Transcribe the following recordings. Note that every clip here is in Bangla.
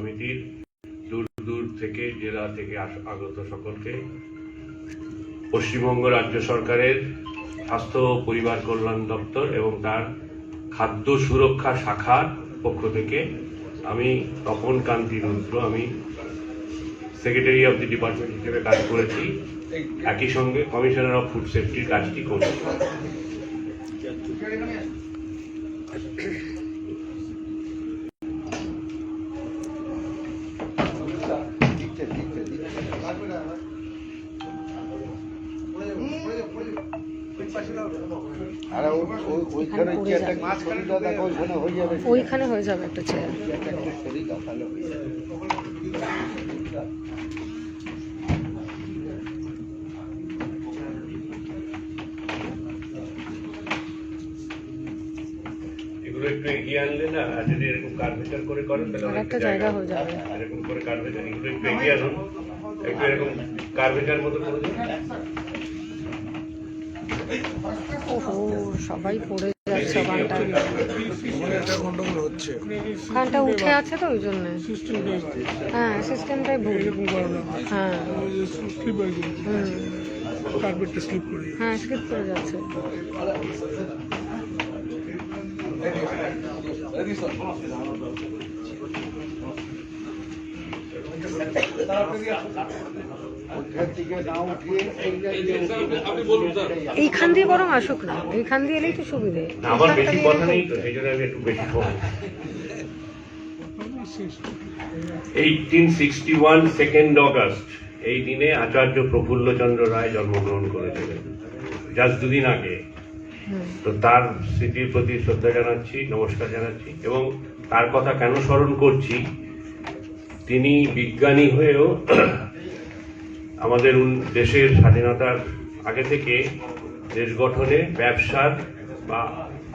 সমিতির দূর দূর থেকে, জেলা থেকে আগত সকলকে, পশ্চিমবঙ্গ রাজ্য সরকারের স্বাস্থ্য পরিবার কল্যাণ দপ্তর এবং তার খাদ্য সুরক্ষা শাখার পক্ষ থেকে আমি তপন কান্তি রুদ্র, আমি সেক্রেটারি অফ দি ডিপার্টমেন্ট হিসেবে কাজ করেছি। একই সঙ্গে কমিশনার অফ ফুড সেফটির কাজটি করছি। হয়ে যাবে। ওইখানে হয়ে যাবে একটা চেয়ার একটা এগিয়ে আনলে না আর যদি এরকম কার্ভেচার করে করেন তাহলে অনেকটা একটা জায়গা হয়ে যাবে। এরকম করে কার্ভেচার এগুলো একটু এগিয়ে আনুন। একটু এরকম কার্ভেচার মতো করে দিন। ওহো সবাই পড়ে ওখানটা উঠে আছে তো ওই জন্য। হ্যাঁ সিস্টেমটাই ভুল। হ্যাঁ। কার্পেটটা স্লিপ করে হ্যাঁ স্লিপ করে যাচ্ছে। ওইখান এইখান দিয়ে বরং আসুক না। এইখান দিয়ে এলেই তো সুবিধে। আমার বেশি কথা নেই তো সেই জন্য আমি একটু বেশি eighteen sixty one second August এই দিনে আচার্য প্রফুল্লচন্দ্র রায় জন্মগ্রহণ করেছিলেন। জাস্ট দুদিন আগে। তো তার স্মৃতির প্রতি শ্রদ্ধা জানাচ্ছি নমস্কার জানাচ্ছি এবং তার কথা কেন স্মরণ করছি তিনি বিজ্ঞানী হয়েও আমাদের দেশের স্বাধীনতার আগে থেকে দেশ গঠনে, ব্যবসার বা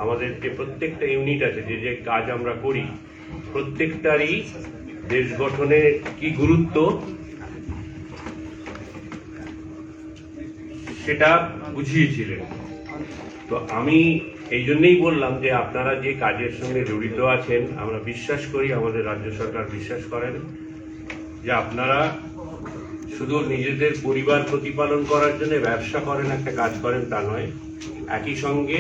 আমাদের যে প্রত্যেকটা ইউনিট আছে, যে যে কাজ আমরা করি, প্রত্যেকটারই দেশ গঠনে কি গুরুত্ব? সেটা বুঝিয়েছিলেন। তো আমি এই জন্যই বললাম যে আপনারা যে কাজের সঙ্গে জড়িত আছেন, আমরা বিশ্বাস করি, আমাদের রাজ্য সরকার বিশ্বাস করেন যে আপনারা শুধু নিজেদের পরিবার প্রতিপালন করার জন্য ব্যবসা করেন, একটা কাজ করেন তা নয়। একই সঙ্গে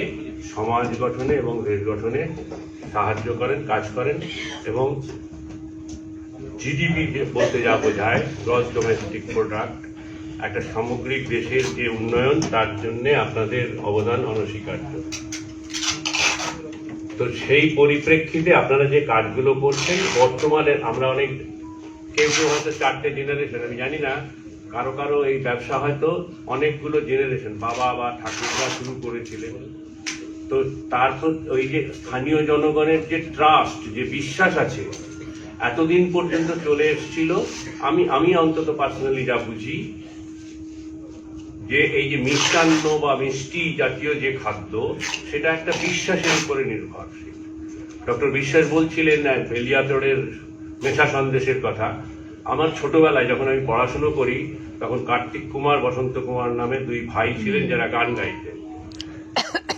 সমাজ গঠনে এবং দেশ গঠনে সাহায্য করেন, কাজ করেন এবং জিডিপি যে বলতে যা বোঝায় গ্রস ডোমেস্টিক প্রোডাক্ট একটা সামগ্রিক দেশের যে উন্নয়ন, তার জন্যে আপনাদের অবদান অনস্বীকার্য। তো সেই পরিপ্রেক্ষিতে আপনারা যে কাজগুলো করছেন, বর্তমানে আমরা অনেক কেউ কেউ হয়তো চারটে জেনারেশন আমি জানি না, কারও কারও এই ব্যবসা হয়তো অনেকগুলো জেনারেশন বাবা বা ঠাকুররা শুরু করেছিলেন। তো তারপর ওই যে স্থানীয় জনগণের যে ট্রাস্ট যে বিশ্বাস আছে, এতদিন পর্যন্ত চলে এসেছিল। আমি আমি অন্তত পার্সোনালি যা বুঝি, যে এই যে মিষ্টান্ন বা মিষ্টি জাতীয় যে খাদ্য, সেটা একটা বিশ্বাসের উপরে নির্ভরশীল। ডক্টর বিশ্বাস বলছিলেন না বেলিয়াতড়ের মেশা সন্দেশের কথা। আমার ছোটবেলায় যখন আমি পড়াশুনো করি তখন কার্তিক কুমার বসন্ত কুমার নামে দুই ভাই ছিলেন যারা গান গাইতেন।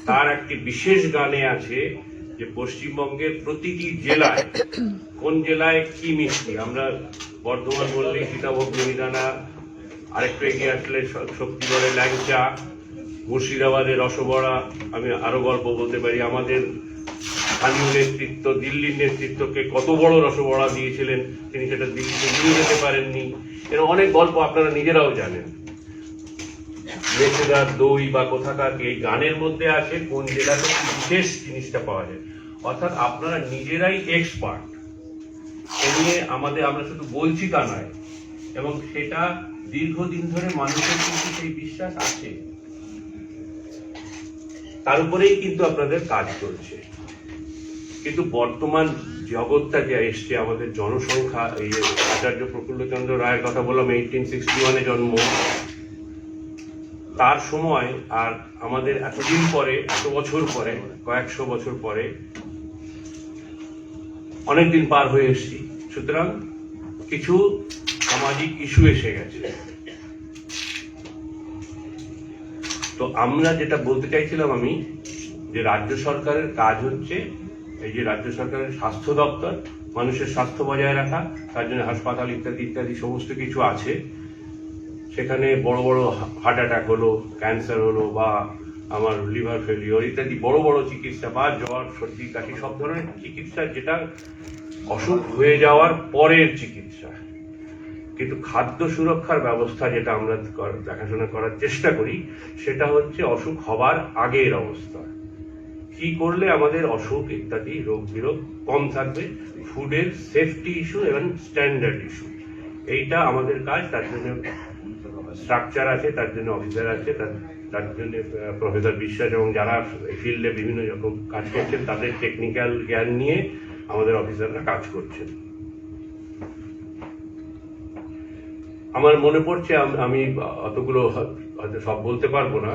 তার একটি বিশেষ গানে আছে যে পশ্চিমবঙ্গের প্রতিটি জেলায় কোন জেলায় কি মিষ্টি। আমরা বর্ধমান বললে সীতাভোগ মিহিদানা আরেকটু এগিয়ে আসলে শ- শক্তিগড়ের ল্যাংচা মুর্শিদাবাদের রসবড়া আমি আরও গল্প বলতে পারি। আমাদের স্থানীয় নেতৃত্ব, দিল্লির নেতৃত্বকে কত বড় রসবড়া দিয়েছিলেন, তিনি সেটা দিল্লিতে নিয়ে যেতে পারেননি। এর অনেক গল্প আপনারা নিজেরাও জানেন। মেছেদার দই বা কোথাকার এই গানের মধ্যে আছে, কোন জেলাতে বিশেষ জিনিসটা পাওয়া যায়। অর্থাৎ আপনারা নিজেরাই এক্সপার্ট এ নিয়ে আমাদের, আমরা শুধু বলছি তা নয়, এবং সেটা দীর্ঘদিন ধরে মানুষের কিন্তু সেই বিশ্বাস আছে। তার উপরেই কিন্তু আপনাদের কাজ চলছে। কিন্তু বর্তমান জগৎটা যে এসছে, আমাদের জনসংখ্যা, এই আচার্য প্রফুল্লচন্দ্র রায়ের কথা বললাম এইটিন সিক্সটি ওয়ানে জন্ম। তার সময় আর আমাদের এতদিন পরে, এত বছর পরে, কয়েকশো বছর পরে অনেক দিন পার হয়ে এসেছি। সুতরাং কিছু সামাজিক ইস্যু এসে গেছে। তো আমরা যেটা বলতে চাইছিলাম আমি, যে রাজ্য সরকারের কাজ হচ্ছে এই যে রাজ্য সরকারের স্বাস্থ্য দপ্তর, মানুষের স্বাস্থ্য বজায় রাখা, তার জন্য হাসপাতাল ইত্যাদি ইত্যাদি সমস্ত কিছু আছে। সেখানে বড় বড় হার্ট অ্যাটাক হলো ক্যান্সার হলো বা আমার লিভার ফেলিওর ইত্যাদি বড় বড় চিকিৎসা বা জ্বর, সর্দি, কাশি, সব ধরনের চিকিৎসা যেটা অসুখ হয়ে যাওয়ার পরের চিকিৎসা। কিন্তু খাদ্য সুরক্ষার ব্যবস্থা যেটা আমরা দেখাশোনা করার চেষ্টা করি, সেটা হচ্ছে অসুখ হবার আগের অবস্থা। কি করলে আমাদের অসুখ, ইত্যাদি, রোগ বিরোগ কম থাকবে? ফুডের সেফটি ইস্যু এবং স্ট্যান্ডার্ড ইস্যু এইটা আমাদের কাজ, তার জন্য স্ট্রাকচার আছে, তার জন্য অফিসার আছে, তার জন্য প্রফেসর বিশ্বাস এবং যারা ফিল্ডে বিভিন্ন রকম কাজ করছেন, তাদের টেকনিক্যাল জ্ঞান নিয়ে আমাদের অফিসাররা কাজ করছেন। আমার মনে পড়ছে আমি অতগুলো হয়তো সব বলতে পারব না।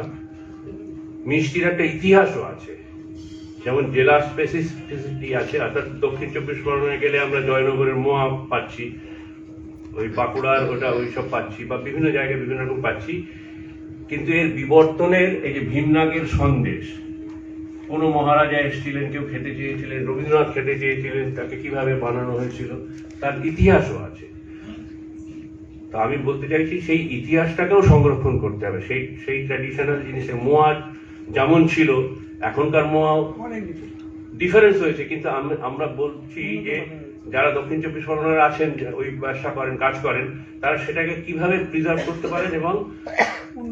মিষ্টির একটা ইতিহাসও আছে। যেমন জেলা স্পেসিফিসিটি আছে, অর্থাৎ দক্ষিণ চব্বিশ পরগনায় গেলে আমরা জয়নগরের মোয়া পাচ্ছি, ওই বাঁকুড়ার ওটা ওই সব পাচ্ছি, বা বিভিন্ন জায়গায় বিভিন্ন রকম পাচ্ছি। কিন্তু এর বিবর্তনের এই যে ভীমনাগের সন্দেশ, কোনো মহারাজা এসেছিলেন, কেউ খেতে চেয়েছিলেন, রবীন্দ্রনাথ খেতে চেয়েছিলেন, তাকে কীভাবে বানানো হয়েছিল, তার ইতিহাসও আছে। তো আমি বলতে চাইছি, সেই ইতিহাসটাকেও সংরক্ষণ করতে হবে। সেই সেই ট্র্যাডিশনাল জিনিসে মোয়া যেমন ছিল এখনকার মোয়াও ডিফারেন্স হয়েছে কিন্তু আমরা বলছি যে যারা দক্ষিণ চব্বিশ পরগনার আছেন ওই ব্যবসা করেন কাজ করেন তারা সেটাকে কীভাবে প্রিজার্ভ করতে পারেন এবং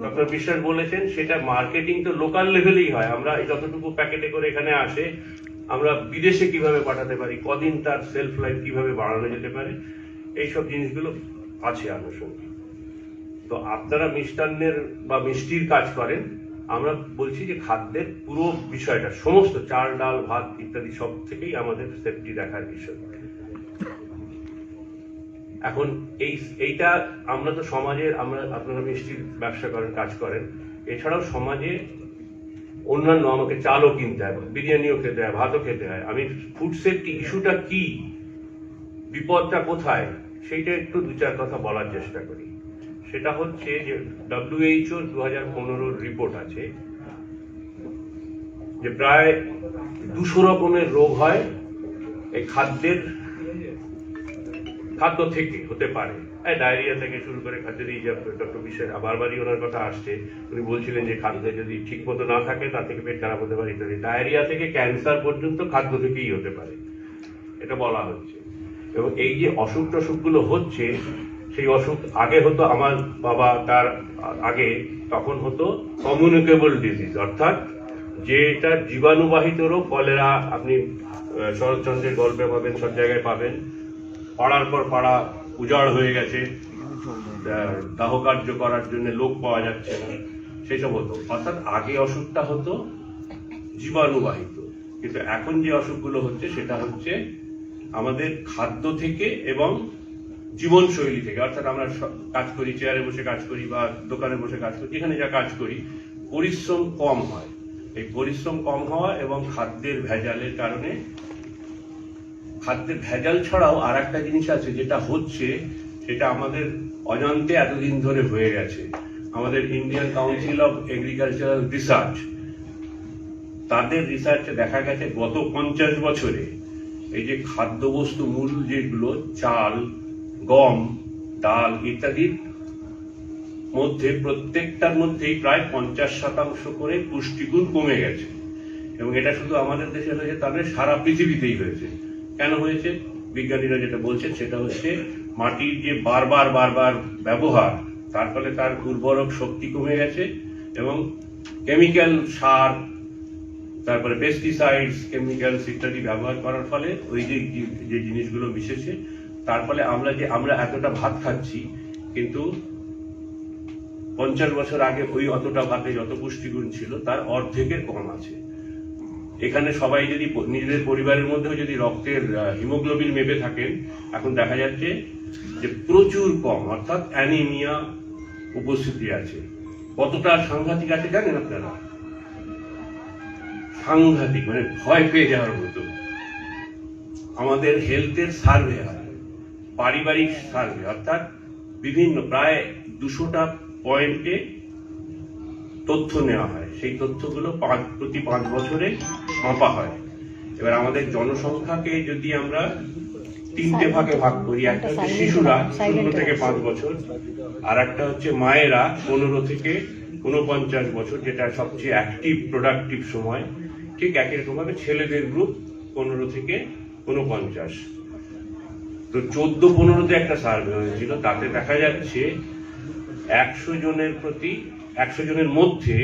ডক্টর বিশ্বাস বলেছেন সেটা মার্কেটিং তো লোকাল লেভেলেই হয়। আমরা এই যতটুকু প্যাকেটে করে এখানে আসে আমরা বিদেশে কীভাবে পাঠাতে পারি কদিন তার সেলফ লাইফ কীভাবে বাড়ানো যেতে পারে এইসব জিনিসগুলো আছে আনুষঙ্গিক তো আপনারা মিষ্টান্নের বা মিষ্টির কাজ করেন আমরা বলছি যে খাদ্যের পুরো বিষয়টা, সমস্ত চাল, ডাল, ভাত ইত্যাদি সব থেকেই আমাদের সেফটি দেখার বিষয়। এখন এই, এইটা আমরা তো সমাজে, আমরা আপনারা মিষ্টির ব্যবসা করেন, কাজ করেন। এছাড়াও সমাজে অন্যান্য আমাকে চালও কিনতে হয়, বিরিয়ানিও খেতে হয়, ভাতও খেতে হয়। আমি ফুড সেফটি ইস্যুটা কি, বিপদটা কোথায়, সেইটা একটু দু চার কথা বলার চেষ্টা করি। সেটা হচ্ছে যে ডব্লিউএইচও দু হাজার পনেরোর রিপোর্ট আছে, যে প্রায় দুশো রকমের রোগ হয় এই খাদ্যের, খাদ্য থেকে হতে পারে। এই ডায়রিয়া থেকে শুরু করে খাদ্যের এই ডক্টর বিশ্বের বারবারই ওনার কথা আসছে, উনি বলছিলেন যে খাদ্যে যদি ঠিক মতো না থাকে তা থেকে পেট খারাপ হতে পারে, ইত্যাদি। ডায়রিয়া থেকে ক্যান্সার পর্যন্ত খাদ্য থেকেই হতে পারে। এটা বলা হচ্ছে। এবং এই যে অসুখ টসুখগুলো হচ্ছে সেই অসুখ আগে হতো আমার বাবা তার আগে, তখন হতো কমিউনিকেবল ডিজিজ অর্থাৎ যেটা জীবাণুবাহিত রোগ কলেরা আপনি শরৎচন্দ্রের গল্পে পাবেন, সব জায়গায় পাবেন। পাড়ার পর পাড়া উজাড় হয়ে গেছে। দাহ কার্য করার জন্য লোক পাওয়া যাচ্ছে না। সেসব হতো। অর্থাৎ আগে অসুখটা হতো জীবাণুবাহিত। কিন্তু এখন যে অসুখগুলো হচ্ছে, সেটা হচ্ছে আমাদের খাদ্য থেকে এবং জীবনশৈলী থেকে, অর্থাৎ আমরা কাজ করি, চেয়ারে বসে কাজ করি বা দোকানে বসে কাজ করি যেখানে যা কাজ করি, পরিশ্রম কম হয়। এই পরিশ্রম কম হওয়া এবং খাদ্যের ভেজালের কারণে, খাদ্যের ভেজাল ছাড়াও আর একটা জিনিস আছে যেটা হচ্ছে, সেটা আমাদের অজান্তে এতদিন ধরে হয়ে গেছে। আমাদের Indian council of agricultural research তাদের রিসার্চে দেখা গেছে গত পঞ্চাশ বছরে, এই যে খাদ্যবস্তু মূল যেগুলো, চাল গম, ডাল ইত্যাদির মধ্যে প্রত্যেকটার মধ্যেই প্রায় পঞ্চাশ শতাংশ করে পুষ্টিগুণ কমে গেছে। এবং এটা শুধু আমাদের দেশে হয়েছে, তা নয়, সারা পৃথিবীতেই হয়েছে। কেন হয়েছে? বিজ্ঞানীরা যেটা বলছেন, সেটা হচ্ছে মাটির যে বারবার বারবার ব্যবহার, তার ফলে তার উর্বরক শক্তি কমে গেছে এবং কেমিক্যাল, সার, তারপরে পেস্টিসাইডস কেমিক্যালস ইত্যাদি ব্যবহার করার ফলে ওই যে যে জিনিসগুলো মিশেছে তার ফলে আমরা যে আমরা এতটা ভাত খাচ্ছি, কিন্তু পঞ্চাশ বছর আগে ওই অতটা ভাতে যত পুষ্টিগুণ ছিল, তার অর্ধেকের কম আছে। এখানে সবাই যদি নিজেদের পরিবারের মধ্যেও যদি রক্তের হিমোগ্লোবিন মেপে থাকেন, এখন দেখা যাচ্ছে যে প্রচুর কম, অর্থাৎ অ্যানিমিয়া উপস্থিতি আছে। কতটা সাংঘাতিক আছে জানেন আপনারা? সাংঘাতিক মানে ভয় পেয়ে যাওয়ার মতো। আমাদের হেলথের সার্ভে হয়। পারিবারিক সার্ভে অর্থাৎ বিভিন্ন প্রায় দুশোটা পয়েন্টে তথ্য নেওয়া হয়। সেই তথ্যগুলো পাঁচ প্রতি পাঁচ বছরে মাপা হয়। এবার আমাদের জনসংখ্যাকে যদি আমরা তিনটে ভাগে ভাগ করি একটা হচ্ছে শিশুরা শূন্য থেকে পাঁচ বছর আর একটা হচ্ছে মায়েরা পনেরো থেকে উনপঞ্চাশ বছর যেটা সবচেয়ে অ্যাক্টিভ প্রোডাক্টিভ সময়। ঠিক একই রকম ভাবে ছেলেদের গ্রুপ পনেরো থেকে উনপঞ্চাশ তো চোদ্দ পনেরোতে একটা সার্ভে হয়েছিল, তাতে দেখা যাচ্ছে একশো জনের প্রতি, একশো জনের মধ্যে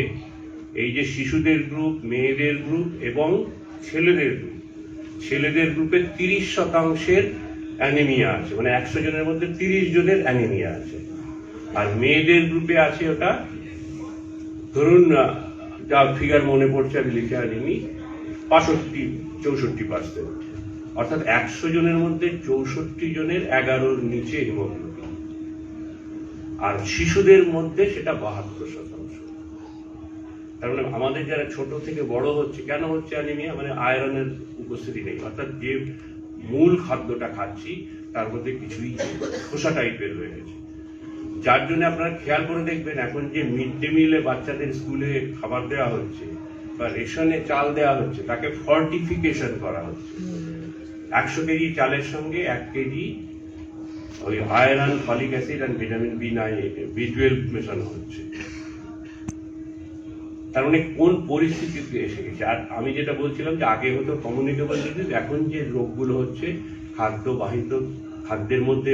এই যে শিশুদের গ্রুপ মেয়েদের গ্রুপ এবং ছেলেদের গ্রুপ ছেলেদের গ্রুপে তিরিশ শতাংশের অ্যানিমিয়া আছে মানে একশো জনের মধ্যে তিরিশ জনের অ্যানিমিয়া আছে। আর মেয়েদের গ্রুপে আছে ওটা, ধরুন যা ফিগার মনে পড়ছে, আমি লিখে আনিনি বাষট্টি চৌষট্টি পার্সেন্ট অর্থাৎ একশো জনের মধ্যে চৌষট্টি জনের এগারোর নিচে হিমোগ্লোবিন আর শিশুদের মধ্যে সেটা বাহাত্তর শতাংশ। তার মানে আমাদের যারা ছোট থেকে বড় হচ্ছে, কেন হচ্ছে অ্যানিমিয়া মানে আয়রনের উপস্থিতি নেই। অর্থাৎ যে মূল খাদ্যটা খাচ্ছি, তার মধ্যে কিছুই খোসা টাইপের হয়ে গেছে। যার জন্য আপনারা খেয়াল করে দেখবেন, এখন যে মিড ডে মিলে বাচ্চাদের স্কুলে খাবার দেওয়া হচ্ছে বা রেশনে চাল দেওয়া হচ্ছে, তাকে ফর্টিফিকেশন করা হচ্ছে। একশো কেজি চালের সঙ্গে এক কেজি ওই iron, folic acid and vitamin B nine B twelve মেশানো হচ্ছে। তার মানে কোন পরিস্থিতিতে এসে গেছে? আর আমি যেটা বলছিলাম যে আগে হতো কমিউনিকেবল ডিজিজ এখন যে রোগগুলো হচ্ছে খাদ্য বাহিত খাদ্যের মধ্যে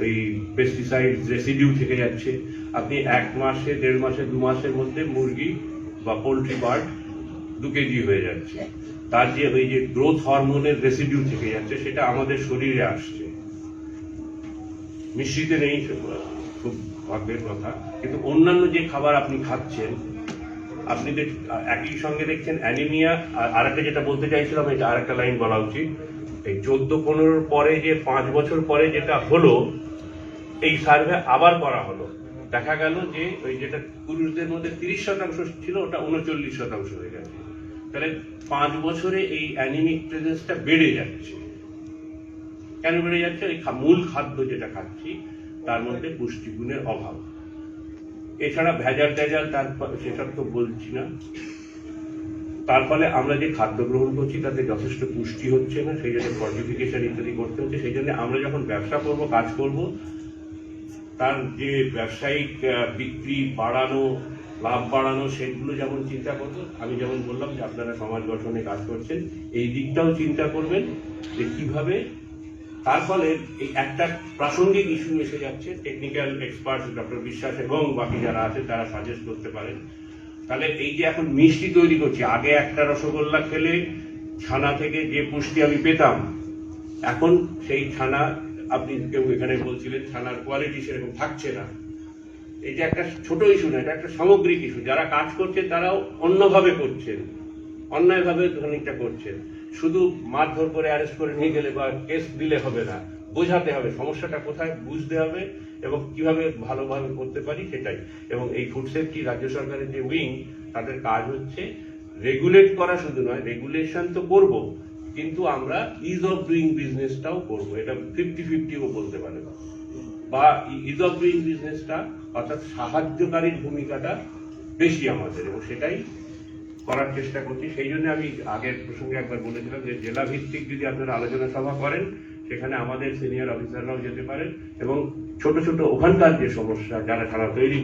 ওই পেস্টিসাইড রেসিডিউ থেকে যাচ্ছে। আপনি এক মাসে, দেড় মাসে, দু মাসের মধ্যে মুরগি বা পোলট্রি বার্ড দু কেজি হয়ে যাচ্ছে। তার যে ওই যে গ্রোথ হরমোনের রেসিডিউ থেকে যাচ্ছে, সেটা আমাদের শরীরে আসছে। মিশ্রিতে নেই খুব ভাগ্যের কথা। কিন্তু অন্যান্য যে খাবার আপনি খাচ্ছেন, আপনি একই সঙ্গে দেখছেন অ্যানিমিয়া আর আরেকটা যেটা বলতে চাইছিলাম, এটা আরেকটা লাইন বলা উচিত। এই চোদ্দ পনেরোর পরে যে, পাঁচ বছর পরে যেটা হলো, এই সার্ভে আবার করা হলো। দেখা গেল যে, ওই যেটা পুরুষদের মধ্যে তিরিশ শতাংশ ছিল, ওটা উনচল্লিশ শতাংশ হয়ে গেছে। তাহলে পাঁচ বছরে এই অ্যানিমিক প্রেজেন্সটা বেড়ে যাচ্ছে। কেন বেড়ে যাচ্ছে? খা- মূল খাদ্য যেটা খাচ্ছি, তার মধ্যে পুষ্টিগুণের অভাব। এছাড়া ভেজাল টেজাল, তার সেসব তো বলছি না। তার ফলে আমরা যে খাদ্য গ্রহণ করছি, তাতে যথেষ্ট পুষ্টি হচ্ছে না, সেই জন্য ফর্টিফিকেশন ইত্যাদি করতে হচ্ছে। সেই জন্য আমরা যখন ব্যবসা করব, কাজ করব, তার যে ব্যবসায়িক বিক্রি, বাড়ানো লাভ বাড়ানো, সেগুলো যেমন চিন্তা করব, আমি যেমন বললাম যে আপনারা সমাজ গঠনে কাজ করছেন, এই দিকটাও চিন্তা করবেন যে কীভাবে। তার ফলে এই একটা প্রাসঙ্গিক ইস্যু এসে যাচ্ছে টেকনিক্যাল এক্সপার্ট ডক্টর বিশ্বাস এবং বাকি যারা আছে, তারা সাজেস্ট করতে পারেন। তাহলে এই যে এখন মিষ্টি তৈরি করছি, আগে একটা রসগোল্লা খেলে ছানা থেকে যে পুষ্টি আমি পেতাম, এখন সেই ছানা আপনি কেউ এখানে বলছিলেন, ছানার কোয়ালিটি সেরকম থাকছে না। এটা একটা ছোট ইস্যু না, এটা একটা সামগ্রিক ইস্যু যারা কাজ করছে, তারাও অন্যভাবে করছেন। অন্যায়ভাবে খানিকটা করছেন। শুধু মারধর করে অ্যারেস্ট করে নিয়ে গেলে বা কেস দিলে হবে না। বোঝাতে হবে সমস্যাটা কোথায়, বুঝতে হবে এবং কীভাবে ভালোভাবে করতে পারি সেটাই। এবং এই ফুড সেফটি রাজ্য সরকারের যে উইং তাদের কাজ হচ্ছে রেগুলেট করা শুধু নয় রেগুলেশন তো করব, কিন্তু আমরা ইজ অফ ডুইং বিজনেসটাও করব। এটা ফিফটি ফিফটিও বলতে পারে। বা ইজ অফ ডুইং বিজনেসটা অর্থাৎ সাহায্যকারীর ভূমিকাটা বেশি আমাদের, এবং সেটাই করার চেষ্টা করছি। সেই জন্য আমি আগের প্রসঙ্গে একবার বলেছিলাম যে জেলা ভিত্তিক যদি আপনারা আলোচনা সভা করেন, সেখানে আমাদের সিনিয়র অফিসাররাও যেতে পারেন, এবং ছোট ছোট ওখানকার যে সমস্যা, যারা তারা তৈরি